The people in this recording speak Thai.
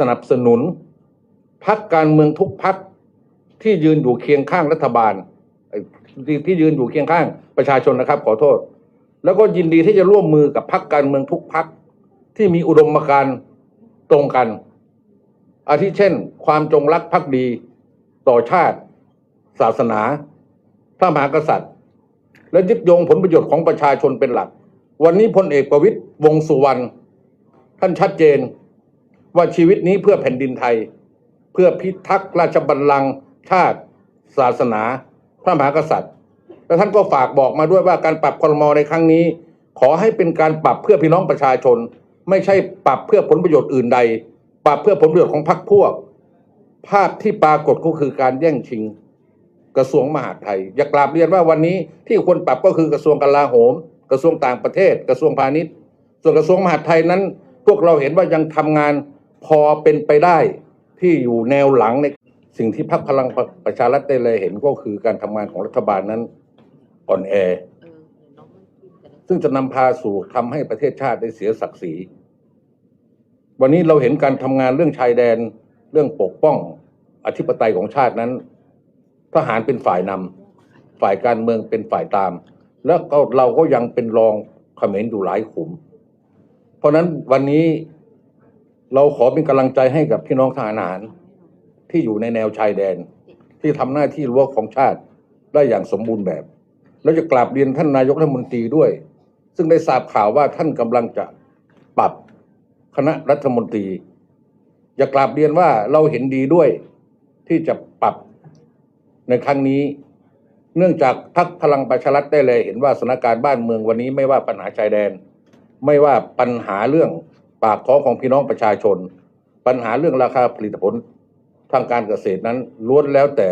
สนับสนุนพักการเมืองทุกพักที่ยืนอยู่เคียงข้างรัฐบาลที่ที่ยืนอยู่เคียงข้างประชาชนนะครับ ขอโทษ แล้วก็ยินดีที่จะร่วมมือกับพักการเมืองทุกพักที่มีอุดมการณ์ตรงกัน อาทิเช่น ความจงรักภักดีต่อชาติ ศาสนาพระมหากษัตริย์ และยึดโยงผลประโยชน์ของประชาชนเป็นหลัก วันนี้พลเอกประวิตยวงสุวรรณท่านชัดเจน ว่าชีวิตนี้เพื่อแผ่นดินไทย เพื่อพิทักษ์ราชบัลลังก์ชาติ ศาสนา พระมหากษัตริย์ และท่านก็ฝากบอกมาด้วยว่าการปรับครมอในครั้งนี้ ขอให้เป็นการปรับเพื่อพี่น้องประชาชน ไม่ใช่ปรับเพื่อผลประโยชน์อื่นใด ปรับเพื่อผลประโยชน์ของพรรคพวก ภาพที่ปรากฏก็คือการแย่งชิง กระทรวงมหาดไทย อยากกราบเรียนว่าวันนี้ที่ควรปรับก็คือกระทรวงกลาโหม กระทรวงต่างประเทศ กระทรวงพาณิชย์ ส่วนกระทรวงมหาดไทยนั้น พวกเราเห็นว่ายังทำงาน พอเป็นไปได้ที่อยู่แนวหลังในสิ่งที่พรรคพลังประชารัฐได้เลยเห็นก็คือการทำงานของรัฐบาลนั้นอ่อนแอ ซึ่งจะนำพาสู่ทำให้ประเทศชาติได้เสียศักดิ์ศรี วันนี้เราเห็นการทำงานเรื่องชายแดนเรื่องปกป้องอธิปไตยของชาตินั้น ทหารเป็นฝ่ายนำฝ่ายการเมืองเป็นฝ่ายตาม แล้วก็เราก็ยังเป็นรองเขมรอยู่หลายขุม เพราะฉะนั้นวันนี้ เราขอเป็นกำลังใจให้กับพี่น้องทหารอาหารที่อยู่ในแนวชายแดน ที่ทำหน้าที่รั้วของชาติได้อย่างสมบูรณ์แบบ แล้วจะกราบเรียนท่านนายกรัฐมนตรีด้วย ซึ่งได้ทราบข่าวว่าท่านกำลังจะปรับคณะรัฐมนตรีอยากกราบเรียนว่าเราเห็นดีด้วยที่จะปรับในครั้งนี้ เนื่องจากพักพลังประชารัฐได้เลย เห็นว่าสถานการณ์บ้านเมืองวันนี้ไม่ว่าปัญหาชายแดน ไม่ว่าปัญหาเรื่อง ปากท้องของพี่น้องประชาชน ปัญหาเรื่องราคาผลิตผลทางการเกษตรนั้นล้วนแล้วแต่